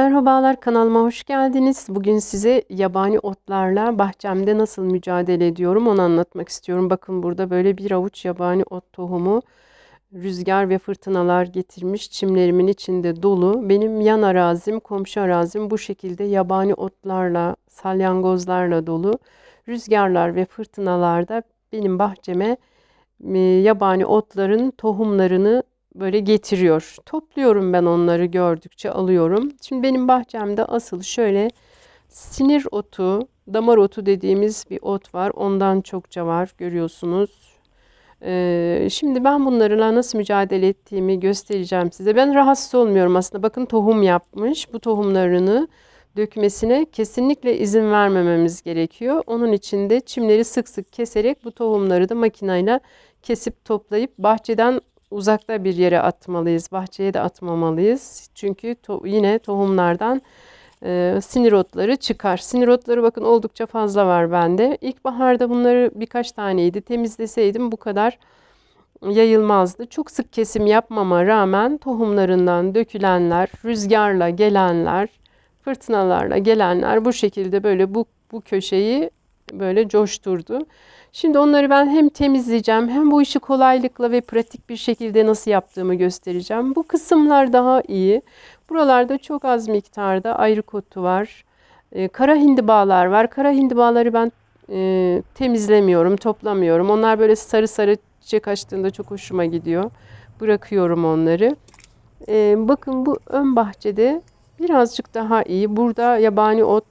Merhabalar kanalıma hoş geldiniz. Bugün size yabani otlarla bahçemde nasıl mücadele ediyorum onu anlatmak istiyorum. Bakın burada böyle bir avuç yabani ot tohumu rüzgar ve fırtınalar getirmiş çimlerimin içinde dolu. Benim yan arazim, komşu arazim bu şekilde yabani otlarla, salyangozlarla dolu. Rüzgarlar ve fırtınalarda benim bahçeme yabani otların tohumlarını böyle getiriyor. Topluyorum ben onları gördükçe alıyorum. Şimdi benim bahçemde asıl şöyle sinir otu, damar otu dediğimiz bir ot var. Ondan çokça var görüyorsunuz. Ee, şimdi ben bunlarla nasıl mücadele ettiğimi göstereceğim size. Ben rahatsız olmuyorum aslında. Bakın tohum yapmış. Bu tohumlarını dökmesine kesinlikle izin vermememiz gerekiyor. Onun için de çimleri sık sık keserek bu tohumları da makineyle kesip toplayıp bahçeden uzakta bir yere atmalıyız. Bahçeye de atmamalıyız. Çünkü to yine tohumlardan e, sinir otları çıkar. Sinir otları bakın oldukça fazla var bende. İlkbaharda bunları birkaç taneydi. Temizleseydim bu kadar yayılmazdı. Çok sık kesim yapmama rağmen tohumlarından dökülenler, rüzgarla gelenler, fırtınalarla gelenler bu şekilde böyle bu bu köşeyi böyle coşturdu. Şimdi onları ben hem temizleyeceğim hem bu işi kolaylıkla ve pratik bir şekilde nasıl yaptığımı göstereceğim. Bu kısımlar daha iyi. Buralarda çok az miktarda ayrık otu var. Ee, kara hindibalar var. Kara hindibaları ben e, temizlemiyorum, toplamıyorum. Onlar böyle sarı sarı çiçek açtığında çok hoşuma gidiyor. Bırakıyorum onları. Ee, bakın bu ön bahçede birazcık daha iyi. Burada yabani ot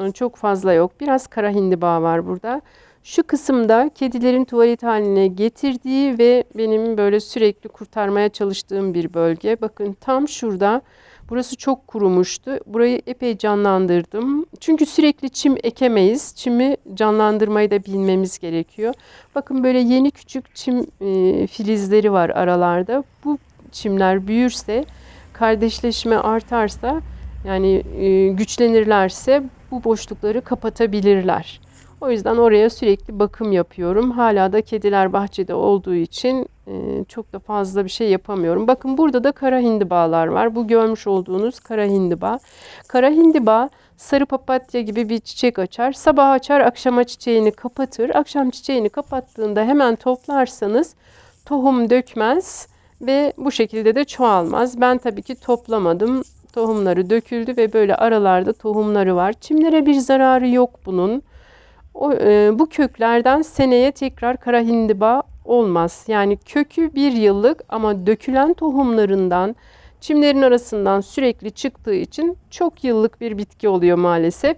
e, çok fazla yok. Biraz kara hindiba var burada. Şu kısımda kedilerin tuvalet haline getirdiği ve benim böyle sürekli kurtarmaya çalıştığım bir bölge. Bakın tam şurada. Burası çok kurumuştu. Burayı epey canlandırdım. Çünkü sürekli çim ekemeyiz. Çimi canlandırmayı da bilmemiz gerekiyor. Bakın böyle yeni küçük çim e, filizleri var aralarda. Bu çimler büyürse, kardeşleşme artarsa, yani e, güçlenirlerse bu boşlukları kapatabilirler. O yüzden oraya sürekli bakım yapıyorum. Hala da kediler bahçede olduğu için e, çok da fazla bir şey yapamıyorum. Bakın burada da kara hindibalar var. Bu görmüş olduğunuz kara hindiba. Kara hindiba sarı papatya gibi bir çiçek açar. Sabah açar, akşama çiçeğini kapatır. Akşam çiçeğini kapattığında hemen toplarsanız tohum dökmez ve bu şekilde de çoğalmaz. Ben tabii ki toplamadım. Tohumları döküldü ve böyle aralarda tohumları var. Çimlere bir zararı yok bunun. O, e, bu köklerden seneye tekrar kara hindiba olmaz. Yani kökü bir yıllık ama dökülen tohumlarından çimlerin arasından sürekli çıktığı için çok yıllık bir bitki oluyor maalesef.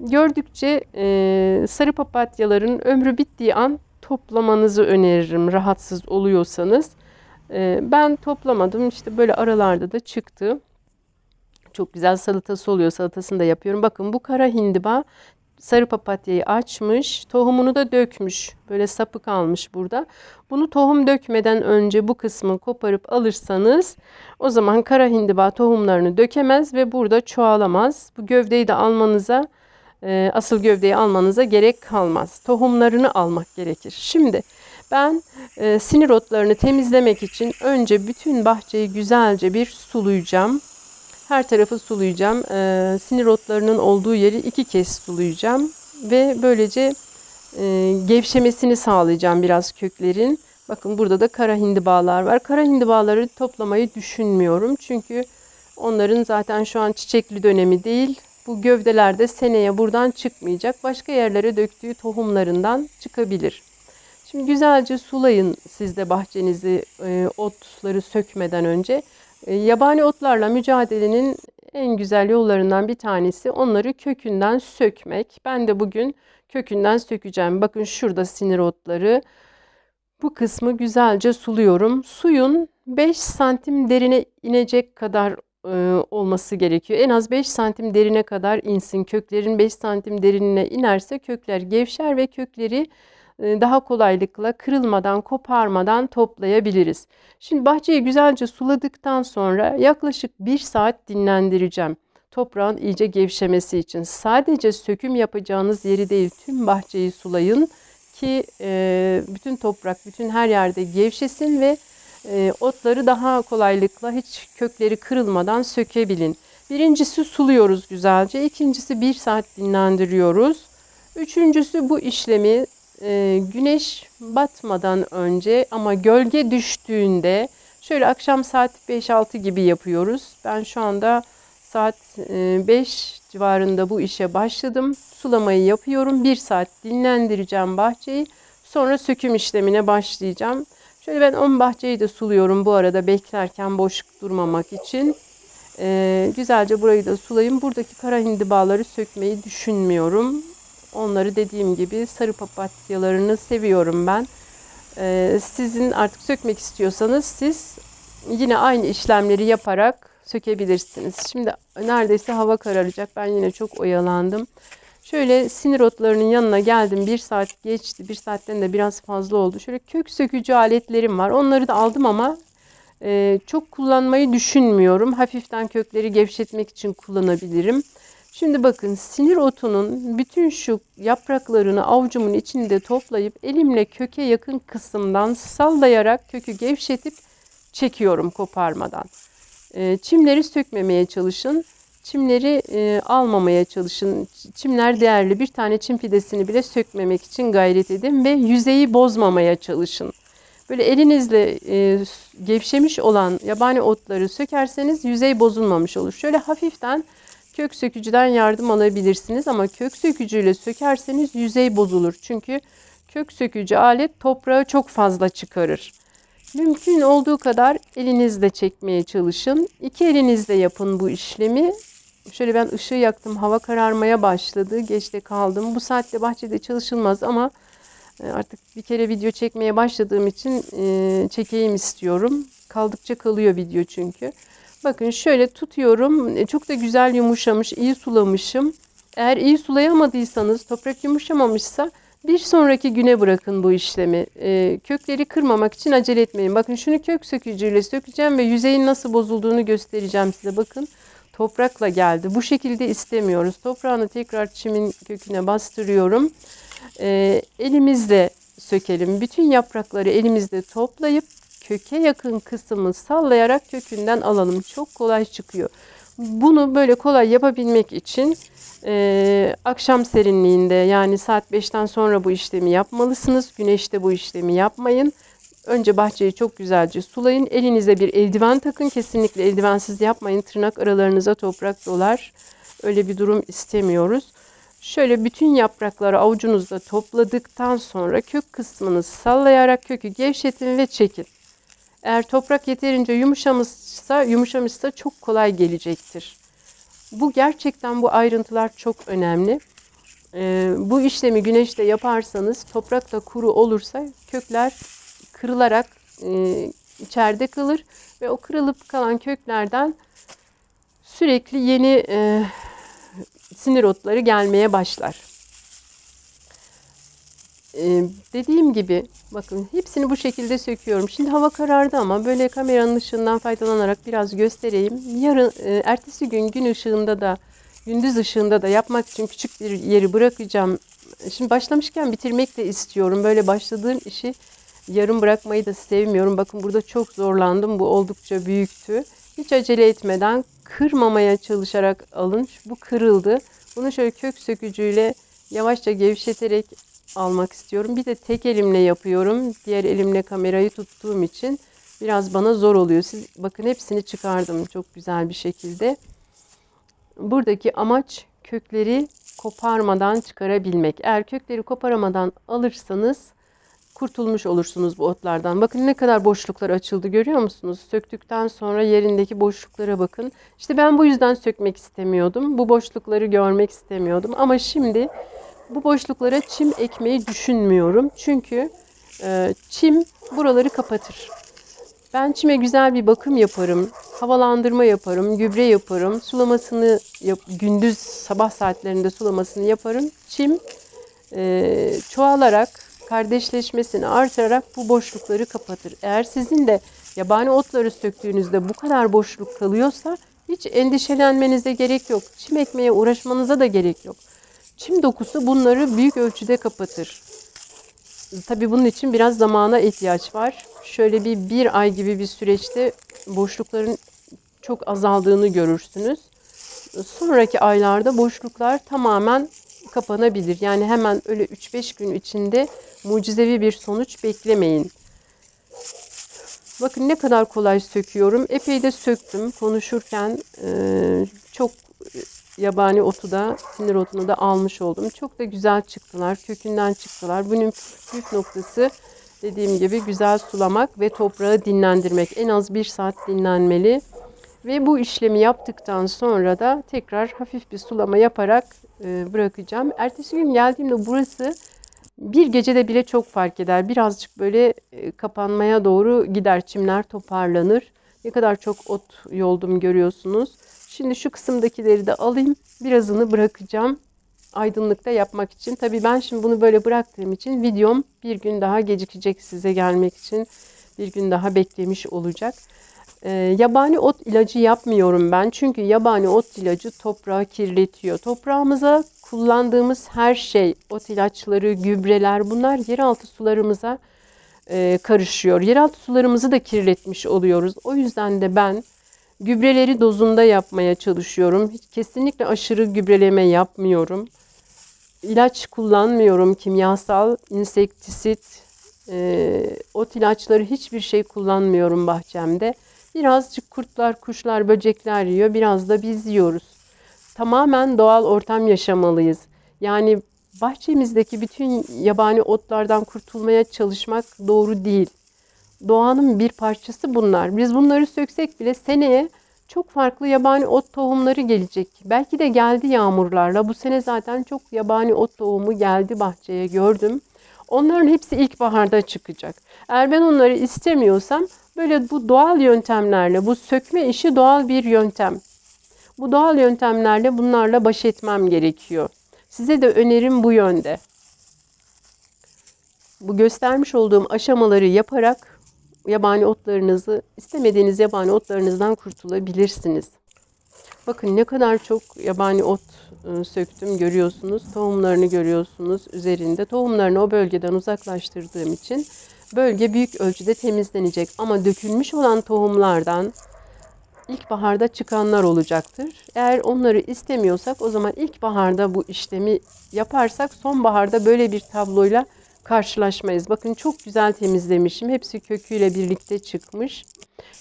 Gördükçe e, sarı papatyaların ömrü bittiği an toplamanızı öneririm rahatsız oluyorsanız. E, ben toplamadım işte böyle aralarda da çıktı. Çok güzel salatası oluyor. Salatasını da yapıyorum. Bakın bu kara hindiba sarı papatyayı açmış, tohumunu da dökmüş. Böyle sapı kalmış burada. Bunu tohum dökmeden önce bu kısmı koparıp alırsanız o zaman kara hindiba tohumlarını dökemez ve burada çoğalamaz. Bu gövdeyi de almanıza e, asıl gövdeyi almanıza gerek kalmaz. Tohumlarını almak gerekir. Şimdi ben e, sinir otlarını temizlemek için önce bütün bahçeyi güzelce bir sulayacağım. Her tarafı sulayacağım. Ee, sinir otlarının olduğu yeri iki kez sulayacağım. Ve böylece e, gevşemesini sağlayacağım biraz köklerin. Bakın burada da kara hindibalar var. Kara hindibaları toplamayı düşünmüyorum. Çünkü onların zaten şu an çiçekli dönemi değil. Bu gövdeler de seneye buradan çıkmayacak. Başka yerlere döktüğü tohumlarından çıkabilir. Şimdi güzelce sulayın siz de bahçenizi e, otları sökmeden önce. E, yabani otlarla mücadelenin en güzel yollarından bir tanesi onları kökünden sökmek. Ben de bugün kökünden sökeceğim. Bakın şurada sinir otları. Bu kısmı güzelce suluyorum. Suyun 5 santim derine inecek kadar e, olması gerekiyor. En az 5 santim derine kadar insin. Köklerin 5 santim derinine inerse kökler gevşer ve kökleri daha kolaylıkla kırılmadan, koparmadan toplayabiliriz. Şimdi bahçeyi güzelce suladıktan sonra yaklaşık 1 saat dinlendireceğim. Toprağın iyice gevşemesi için. Sadece söküm yapacağınız yeri değil tüm bahçeyi sulayın ki e, bütün toprak, bütün her yerde gevşesin ve e, otları daha kolaylıkla hiç kökleri kırılmadan sökebilin. Birincisi suluyoruz güzelce. İkincisi bir saat dinlendiriyoruz. Üçüncüsü bu işlemi e, güneş batmadan önce ama gölge düştüğünde şöyle akşam saat 5-6 gibi yapıyoruz. Ben şu anda saat e, 5 civarında bu işe başladım. Sulamayı yapıyorum. Bir saat dinlendireceğim bahçeyi. Sonra söküm işlemine başlayacağım. Şöyle ben 10 bahçeyi de suluyorum bu arada beklerken boş durmamak için. Ee, güzelce burayı da sulayayım. Buradaki kara hindibaları sökmeyi düşünmüyorum. Onları dediğim gibi sarı papatyalarını seviyorum ben. Ee, sizin artık sökmek istiyorsanız siz yine aynı işlemleri yaparak sökebilirsiniz. Şimdi neredeyse hava kararacak. Ben yine çok oyalandım. Şöyle sinir otlarının yanına geldim. Bir saat geçti. Bir saatten de biraz fazla oldu. Şöyle kök sökücü aletlerim var. Onları da aldım ama e, çok kullanmayı düşünmüyorum. Hafiften kökleri gevşetmek için kullanabilirim. Şimdi bakın sinir otunun bütün şu yapraklarını avucumun içinde toplayıp elimle köke yakın kısımdan sallayarak kökü gevşetip çekiyorum koparmadan. E, çimleri sökmemeye çalışın. Çimleri e, almamaya çalışın. Çimler değerli. Bir tane çim fidesini bile sökmemek için gayret edin ve yüzeyi bozmamaya çalışın. Böyle elinizle e, gevşemiş olan yabani otları sökerseniz yüzey bozulmamış olur. Şöyle hafiften kök sökücüden yardım alabilirsiniz ama kök sökücüyle sökerseniz yüzey bozulur. Çünkü kök sökücü alet toprağı çok fazla çıkarır. Mümkün olduğu kadar elinizle çekmeye çalışın. İki elinizle yapın bu işlemi. Şöyle ben ışığı yaktım. Hava kararmaya başladı. Geçte kaldım. Bu saatte bahçede çalışılmaz ama e, artık bir kere video çekmeye başladığım için e, çekeyim istiyorum. Kaldıkça kalıyor video çünkü. Bakın şöyle tutuyorum. E, çok da güzel yumuşamış. iyi sulamışım. Eğer iyi sulayamadıysanız, toprak yumuşamamışsa bir sonraki güne bırakın bu işlemi. E, kökleri kırmamak için acele etmeyin. Bakın şunu kök sökücüyle sökeceğim ve yüzeyin nasıl bozulduğunu göstereceğim size. Bakın toprakla geldi. Bu şekilde istemiyoruz. Toprağını tekrar çimin köküne bastırıyorum. E, elimizle sökelim. Bütün yaprakları elimizde toplayıp köke yakın kısmı sallayarak kökünden alalım. Çok kolay çıkıyor. Bunu böyle kolay yapabilmek için e, akşam serinliğinde yani saat 5'ten sonra bu işlemi yapmalısınız. Güneşte bu işlemi yapmayın. Önce bahçeyi çok güzelce sulayın. Elinize bir eldiven takın. Kesinlikle eldivensiz yapmayın. Tırnak aralarınıza toprak dolar. Öyle bir durum istemiyoruz. Şöyle bütün yaprakları avucunuzda topladıktan sonra kök kısmını sallayarak kökü gevşetin ve çekin. Eğer toprak yeterince yumuşamışsa, yumuşamışsa çok kolay gelecektir. Bu gerçekten bu ayrıntılar çok önemli. Ee, bu işlemi güneşte yaparsanız toprak da kuru olursa kökler kırılarak e, içeride kalır ve o kırılıp kalan köklerden sürekli yeni e, sinir otları gelmeye başlar. Dediğim gibi bakın hepsini bu şekilde söküyorum. Şimdi hava karardı ama böyle kameranın ışığından faydalanarak biraz göstereyim. Yarın ertesi gün gün ışığında da gündüz ışığında da yapmak için küçük bir yeri bırakacağım. Şimdi başlamışken bitirmek de istiyorum. Böyle başladığım işi yarım bırakmayı da sevmiyorum. Bakın burada çok zorlandım. Bu oldukça büyüktü. Hiç acele etmeden kırmamaya çalışarak alın. Bu kırıldı. Bunu şöyle kök sökücüyle yavaşça gevşeterek almak istiyorum. Bir de tek elimle yapıyorum. Diğer elimle kamerayı tuttuğum için biraz bana zor oluyor. Siz bakın hepsini çıkardım çok güzel bir şekilde. Buradaki amaç kökleri koparmadan çıkarabilmek. Eğer kökleri koparamadan alırsanız kurtulmuş olursunuz bu otlardan. Bakın ne kadar boşluklar açıldı görüyor musunuz? Söktükten sonra yerindeki boşluklara bakın. İşte ben bu yüzden sökmek istemiyordum. Bu boşlukları görmek istemiyordum. Ama şimdi bu boşluklara çim ekmeyi düşünmüyorum. Çünkü e, çim buraları kapatır. Ben çime güzel bir bakım yaparım. Havalandırma yaparım, gübre yaparım. Sulamasını yap, gündüz sabah saatlerinde sulamasını yaparım. Çim e, çoğalarak, kardeşleşmesini artırarak bu boşlukları kapatır. Eğer sizin de yabani otları söktüğünüzde bu kadar boşluk kalıyorsa hiç endişelenmenize gerek yok. Çim ekmeye uğraşmanıza da gerek yok. Çim dokusu bunları büyük ölçüde kapatır. Tabii bunun için biraz zamana ihtiyaç var. Şöyle bir bir ay gibi bir süreçte boşlukların çok azaldığını görürsünüz. sonraki aylarda boşluklar tamamen kapanabilir. Yani hemen öyle 3-5 gün içinde mucizevi bir sonuç beklemeyin. Bakın ne kadar kolay söküyorum. Epey de söktüm. Konuşurken çok yabani otu da, sinir otunu da almış oldum. Çok da güzel çıktılar. Kökünden çıktılar. Bunun püf noktası dediğim gibi güzel sulamak ve toprağı dinlendirmek. En az bir saat dinlenmeli. Ve bu işlemi yaptıktan sonra da tekrar hafif bir sulama yaparak e, bırakacağım. Ertesi gün geldiğimde burası bir gecede bile çok fark eder. Birazcık böyle e, kapanmaya doğru gider. Çimler toparlanır. Ne kadar çok ot yoldum görüyorsunuz. Şimdi şu kısımdakileri de alayım. Birazını bırakacağım. Aydınlıkta yapmak için. Tabii ben şimdi bunu böyle bıraktığım için videom bir gün daha gecikecek size gelmek için. Bir gün daha beklemiş olacak. Ee, yabani ot ilacı yapmıyorum ben. Çünkü yabani ot ilacı toprağı kirletiyor. Toprağımıza kullandığımız her şey, ot ilaçları, gübreler bunlar yeraltı sularımıza e, karışıyor. Yeraltı sularımızı da kirletmiş oluyoruz. O yüzden de ben gübreleri dozunda yapmaya çalışıyorum. Hiç kesinlikle aşırı gübreleme yapmıyorum. İlaç kullanmıyorum. Kimyasal, insektisit, e, ot ilaçları hiçbir şey kullanmıyorum bahçemde. Birazcık kurtlar, kuşlar, böcekler yiyor. Biraz da biz yiyoruz. Tamamen doğal ortam yaşamalıyız. Yani bahçemizdeki bütün yabani otlardan kurtulmaya çalışmak doğru değil. Doğanın bir parçası bunlar. Biz bunları söksek bile seneye çok farklı yabani ot tohumları gelecek. Belki de geldi yağmurlarla. Bu sene zaten çok yabani ot tohumu geldi bahçeye gördüm. Onların hepsi ilkbaharda çıkacak. Eğer ben onları istemiyorsam böyle bu doğal yöntemlerle, bu sökme işi doğal bir yöntem. Bu doğal yöntemlerle bunlarla baş etmem gerekiyor. Size de önerim bu yönde. Bu göstermiş olduğum aşamaları yaparak yabani otlarınızı, istemediğiniz yabani otlarınızdan kurtulabilirsiniz. Bakın ne kadar çok yabani ot e, söktüm görüyorsunuz. Tohumlarını görüyorsunuz üzerinde. Tohumlarını o bölgeden uzaklaştırdığım için bölge büyük ölçüde temizlenecek. Ama dökülmüş olan tohumlardan ilkbaharda çıkanlar olacaktır. Eğer onları istemiyorsak o zaman ilkbaharda bu işlemi yaparsak sonbaharda böyle bir tabloyla karşılaşmayız. Bakın çok güzel temizlemişim. Hepsi köküyle birlikte çıkmış.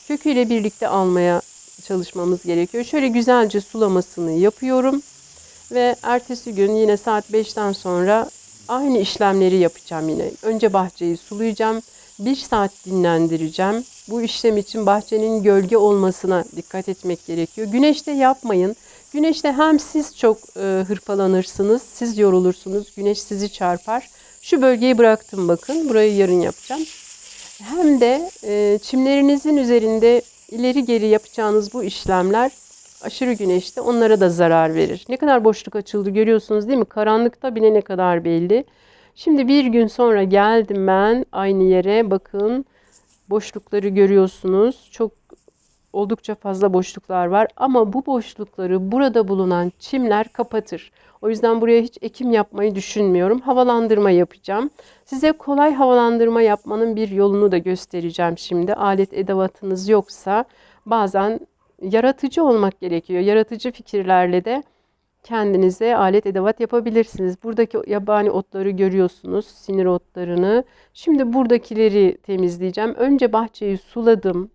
Köküyle birlikte almaya çalışmamız gerekiyor. Şöyle güzelce sulamasını yapıyorum. Ve ertesi gün yine saat 5'ten sonra aynı işlemleri yapacağım yine. Önce bahçeyi sulayacağım. 1 saat dinlendireceğim. Bu işlem için bahçenin gölge olmasına dikkat etmek gerekiyor. Güneşte yapmayın. Güneşte hem siz çok e, hırpalanırsınız, siz yorulursunuz, güneş sizi çarpar. Şu bölgeyi bıraktım bakın. Burayı yarın yapacağım. Hem de e, çimlerinizin üzerinde ileri geri yapacağınız bu işlemler aşırı güneşte onlara da zarar verir. Ne kadar boşluk açıldı görüyorsunuz değil mi? Karanlıkta bile ne kadar belli. Şimdi bir gün sonra geldim ben aynı yere. Bakın boşlukları görüyorsunuz. Çok oldukça fazla boşluklar var ama bu boşlukları burada bulunan çimler kapatır. O yüzden buraya hiç ekim yapmayı düşünmüyorum. Havalandırma yapacağım. Size kolay havalandırma yapmanın bir yolunu da göstereceğim şimdi. Alet edevatınız yoksa bazen yaratıcı olmak gerekiyor. Yaratıcı fikirlerle de kendinize alet edevat yapabilirsiniz. Buradaki yabani otları görüyorsunuz, sinir otlarını. Şimdi buradakileri temizleyeceğim. Önce bahçeyi suladım.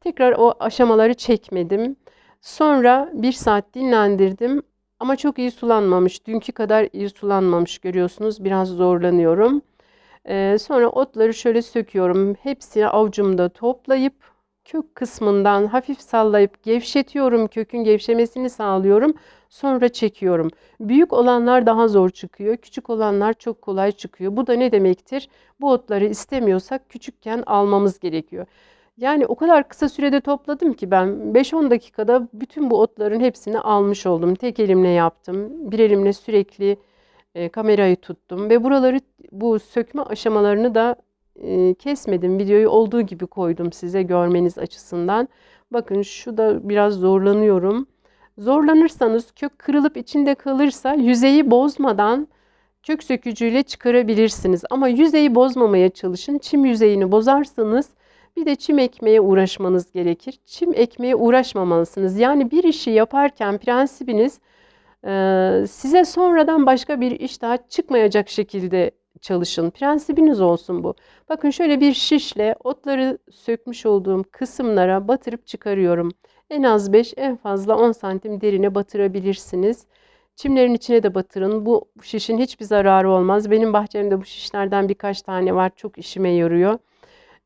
Tekrar o aşamaları çekmedim. Sonra bir saat dinlendirdim. Ama çok iyi sulanmamış. Dünkü kadar iyi sulanmamış görüyorsunuz. Biraz zorlanıyorum. Ee, sonra otları şöyle söküyorum. Hepsini avucumda toplayıp kök kısmından hafif sallayıp gevşetiyorum. Kökün gevşemesini sağlıyorum. Sonra çekiyorum. Büyük olanlar daha zor çıkıyor. Küçük olanlar çok kolay çıkıyor. Bu da ne demektir? Bu otları istemiyorsak küçükken almamız gerekiyor. Yani o kadar kısa sürede topladım ki ben 5-10 dakikada bütün bu otların hepsini almış oldum. Tek elimle yaptım. Bir elimle sürekli e, kamerayı tuttum ve buraları bu sökme aşamalarını da e, kesmedim. Videoyu olduğu gibi koydum size görmeniz açısından. Bakın şu da biraz zorlanıyorum. Zorlanırsanız kök kırılıp içinde kalırsa yüzeyi bozmadan kök sökücüyle çıkarabilirsiniz. Ama yüzeyi bozmamaya çalışın. Çim yüzeyini bozarsanız Bir de çim ekmeye uğraşmanız gerekir. Çim ekmeye uğraşmamalısınız. Yani bir işi yaparken prensibiniz e, size sonradan başka bir iş daha çıkmayacak şekilde çalışın. Prensibiniz olsun bu. Bakın şöyle bir şişle otları sökmüş olduğum kısımlara batırıp çıkarıyorum. En az 5, en fazla 10 santim derine batırabilirsiniz. Çimlerin içine de batırın. Bu şişin hiçbir zararı olmaz. Benim bahçemde bu şişlerden birkaç tane var. Çok işime yarıyor.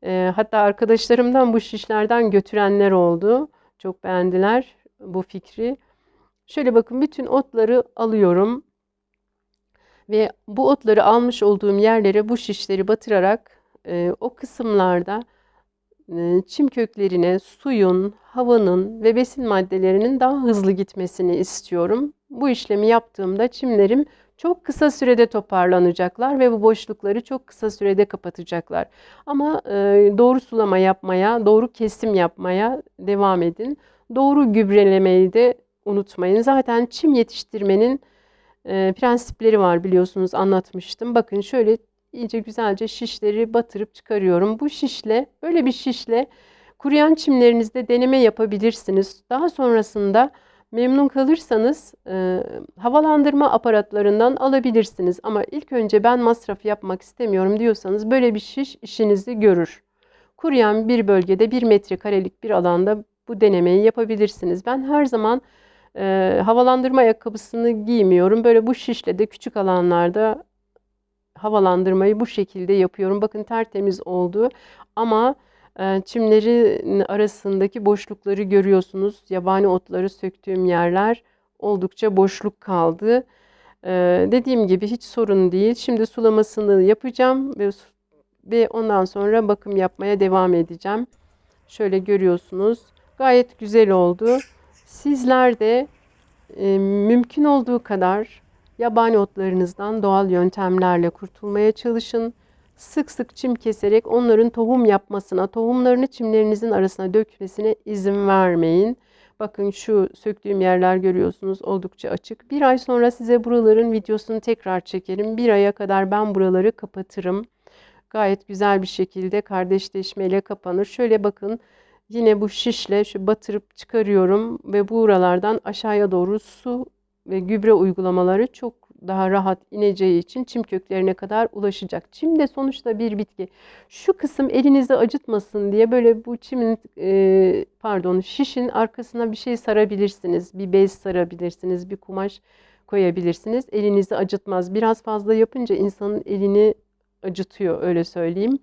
Ee, hatta arkadaşlarımdan bu şişlerden götürenler oldu. Çok beğendiler bu fikri. Şöyle bakın bütün otları alıyorum. Ve bu otları almış olduğum yerlere bu şişleri batırarak e, o kısımlarda e, çim köklerine suyun, havanın ve besin maddelerinin daha hızlı gitmesini istiyorum. Bu işlemi yaptığımda çimlerim çok kısa sürede toparlanacaklar ve bu boşlukları çok kısa sürede kapatacaklar. Ama e, doğru sulama yapmaya, doğru kesim yapmaya devam edin. Doğru gübrelemeyi de unutmayın. Zaten çim yetiştirmenin e, prensipleri var biliyorsunuz anlatmıştım. Bakın şöyle iyice güzelce şişleri batırıp çıkarıyorum. Bu şişle, böyle bir şişle kuruyan çimlerinizde deneme yapabilirsiniz. Daha sonrasında memnun kalırsanız e, havalandırma aparatlarından alabilirsiniz. Ama ilk önce ben masraf yapmak istemiyorum diyorsanız böyle bir şiş işinizi görür. Kuruyan bir bölgede bir metrekarelik bir alanda bu denemeyi yapabilirsiniz. Ben her zaman e, havalandırma ayakkabısını giymiyorum. Böyle bu şişle de küçük alanlarda havalandırmayı bu şekilde yapıyorum. Bakın tertemiz oldu ama çimlerin arasındaki boşlukları görüyorsunuz. Yabani otları söktüğüm yerler oldukça boşluk kaldı. Dediğim gibi hiç sorun değil. Şimdi sulamasını yapacağım ve ve ondan sonra bakım yapmaya devam edeceğim. Şöyle görüyorsunuz. Gayet güzel oldu. Sizler de e, mümkün olduğu kadar yabani otlarınızdan doğal yöntemlerle kurtulmaya çalışın. Sık sık çim keserek onların tohum yapmasına, tohumlarını çimlerinizin arasına dökmesine izin vermeyin. Bakın şu söktüğüm yerler görüyorsunuz oldukça açık. Bir ay sonra size buraların videosunu tekrar çekerim. Bir aya kadar ben buraları kapatırım. Gayet güzel bir şekilde kardeşleşmeyle kapanır. Şöyle bakın Yine bu şişle şu batırıp çıkarıyorum ve buralardan aşağıya doğru su ve gübre uygulamaları çok daha rahat ineceği için çim köklerine kadar ulaşacak. Çim de sonuçta bir bitki. Şu kısım elinizi acıtmasın diye böyle bu çimin e, pardon şişin arkasına bir şey sarabilirsiniz. Bir bez sarabilirsiniz, bir kumaş koyabilirsiniz. Elinizi acıtmaz. Biraz fazla yapınca insanın elini acıtıyor öyle söyleyeyim.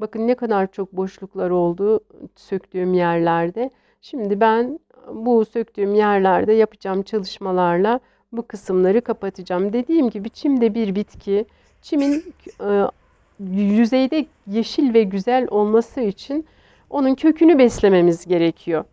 Bakın ne kadar çok boşluklar oldu söktüğüm yerlerde. Şimdi ben bu söktüğüm yerlerde yapacağım çalışmalarla bu kısımları kapatacağım. Dediğim gibi çim de bir bitki. Çimin e, yüzeyde yeşil ve güzel olması için onun kökünü beslememiz gerekiyor.